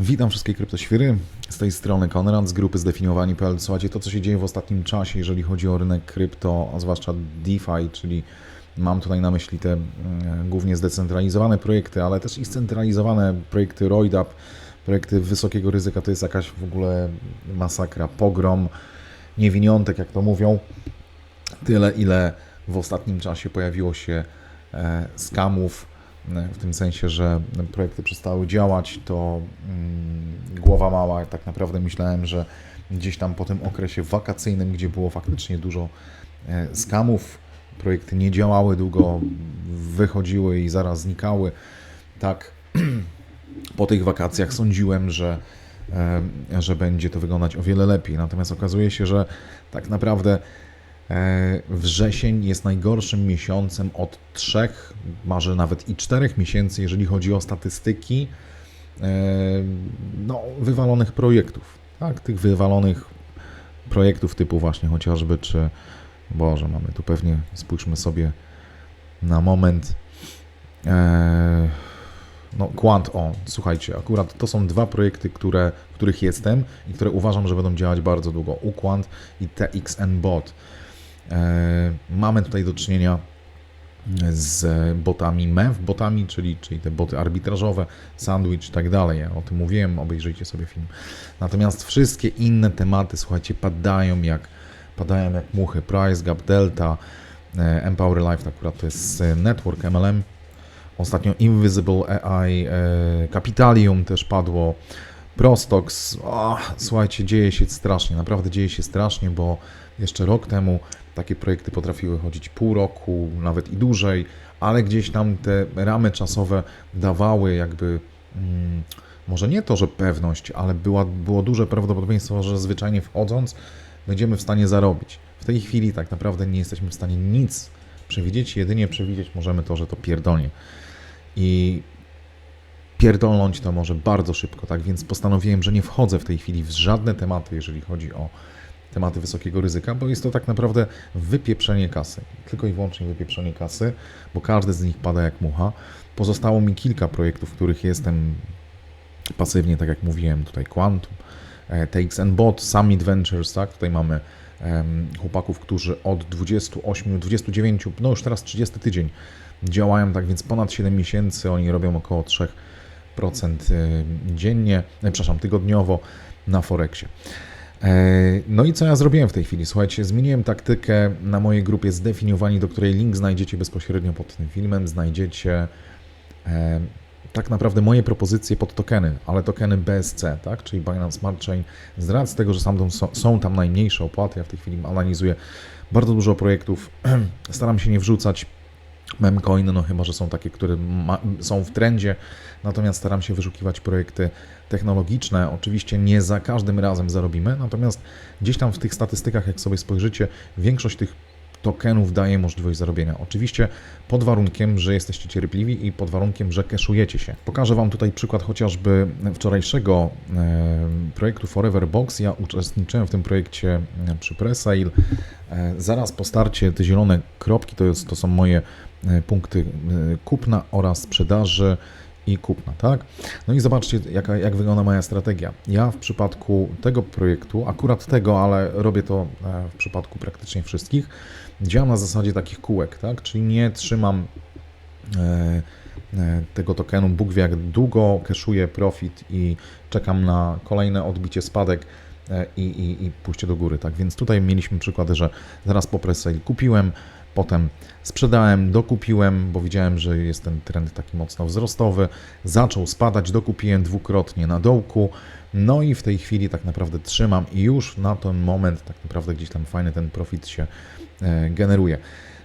Witam wszystkie kryptoświry. Z tej strony Konrad z grupy zdefiniowani.pl. Słuchajcie, to co się dzieje w ostatnim czasie, jeżeli chodzi o rynek krypto, a zwłaszcza DeFi, czyli mam tutaj na myśli te mm, głównie zdecentralizowane projekty, ale też i scentralizowane projekty RoidUp, projekty wysokiego ryzyka, to jest jakaś w ogóle masakra, pogrom, niewiniątek, jak to mówią. Tyle, ile w ostatnim czasie pojawiło się e, skamów, w tym sensie, że projekty przestały działać, to mm, głowa mała. Tak naprawdę myślałem, że gdzieś tam po tym okresie wakacyjnym, gdzie było faktycznie dużo e, skamów, projekty nie działały, długo wychodziły i zaraz znikały. Tak, po tych wakacjach sądziłem, że, e, że będzie to wyglądać o wiele lepiej. Natomiast okazuje się, że tak naprawdę e, wrzesień jest najgorszym miesiącem od trzech, może nawet i czterech miesięcy, jeżeli chodzi o statystyki e, no, wywalonych projektów. Tak, tych wywalonych projektów typu właśnie chociażby, czy Boże, mamy tu pewnie, spójrzmy sobie na moment. Eee, no, Quant, o, słuchajcie, akurat to są dwa projekty, które, w których jestem i które uważam, że będą działać bardzo długo. UQuant i TXN Bot. Eee, mamy tutaj do czynienia z botami MEV, botami, czyli, czyli te boty arbitrażowe, sandwich i tak dalej. Ja o tym mówiłem, obejrzyjcie sobie film. Natomiast wszystkie inne tematy, słuchajcie, padają jak padają jak muchy. Price, Gap, Delta, e, Empower Life, akurat to jest e, Network MLM. Ostatnio Invisible AI, e, Capitalium też padło. Prostox, słuchajcie, dzieje się strasznie, naprawdę dzieje się strasznie, bo jeszcze rok temu takie projekty potrafiły chodzić pół roku, nawet i dłużej, ale gdzieś tam te ramy czasowe dawały jakby, mm, może nie to, że pewność, ale była, było duże prawdopodobieństwo, że zwyczajnie wchodząc będziemy w stanie zarobić. W tej chwili tak naprawdę nie jesteśmy w stanie nic przewidzieć, jedynie przewidzieć możemy to, że to pierdolnie. I pierdolnąć to może bardzo szybko, tak więc postanowiłem, że nie wchodzę w tej chwili w żadne tematy, jeżeli chodzi o tematy wysokiego ryzyka, bo jest to tak naprawdę wypieprzenie kasy. Tylko i wyłącznie wypieprzenie kasy, bo każdy z nich pada jak mucha. Pozostało mi kilka projektów, w których jestem pasywnie, tak jak mówiłem, tutaj Quantum, E, TXN Bot, Summit Ventures, tak? Tutaj mamy chłopaków, którzy od 28, 29, no już teraz 30 tydzień działają, tak więc ponad 7 miesięcy, oni robią około 3% e, dziennie, e, przepraszam, tygodniowo na Forexie. No i co ja zrobiłem w tej chwili? Słuchajcie, zmieniłem taktykę na mojej grupie zdefiniowani, do której link znajdziecie bezpośrednio pod tym filmem. Znajdziecie tak naprawdę moje propozycje pod tokeny, ale tokeny BSC, tak, czyli Binance Smart Chain, z racji tego, że są tam najmniejsze opłaty, ja w tej chwili analizuję bardzo dużo projektów, staram się nie wrzucać memcoiny, no chyba, że są takie, które ma, są w trendzie, natomiast staram się wyszukiwać projekty technologiczne. Oczywiście nie za każdym razem zarobimy, natomiast gdzieś tam w tych statystykach, jak sobie spojrzycie, większość tych tokenów daje możliwość zarobienia. Oczywiście pod warunkiem, że jesteście cierpliwi i pod warunkiem, że keszujecie się. Pokażę Wam tutaj przykład chociażby wczorajszego projektu Forever Box. Ja uczestniczyłem w tym projekcie przy presale. Zaraz po starcie te zielone kropki to, jest, to są moje punkty kupna oraz sprzedaży i kupna, tak? No i zobaczcie, jaka, jak wygląda moja strategia. Ja w przypadku tego projektu, akurat tego, ale robię to w przypadku praktycznie wszystkich, Działam na zasadzie takich kółek, tak? czyli nie trzymam e, e, tego tokenu, Bóg wie jak długo, keszuję profit i czekam na kolejne odbicie, spadek e, i, i, i pójście do góry. Tak więc tutaj mieliśmy przykłady, że zaraz po press sale kupiłem, potem sprzedałem, dokupiłem, bo widziałem, że jest ten trend taki mocno wzrostowy, zaczął spadać, dokupiłem dwukrotnie na dołku, no i w tej chwili tak naprawdę trzymam i już na ten moment tak naprawdę gdzieś tam fajny ten profit się E, generuje.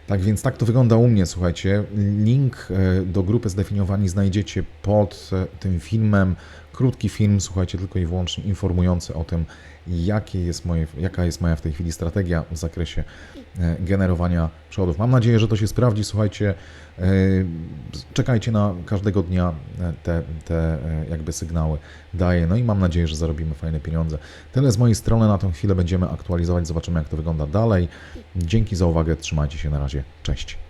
Tak więc tak to wygląda u mnie, słuchajcie. Link e, do grupy zdefiniowani znajdziecie pod e, tym filmem. Krótki film, słuchajcie, tylko i wyłącznie informujący o tym, jakie jest moje, jaka jest moja w tej chwili strategia w zakresie generowania przewodów. Mam nadzieję, że to się sprawdzi. Słuchajcie, czekajcie na każdego dnia te, te jakby sygnały daję. No i mam nadzieję, że zarobimy fajne pieniądze. Tyle z mojej strony na tę chwilę będziemy aktualizować, zobaczymy jak to wygląda dalej. Dzięki za uwagę, trzymajcie się na razie, cześć.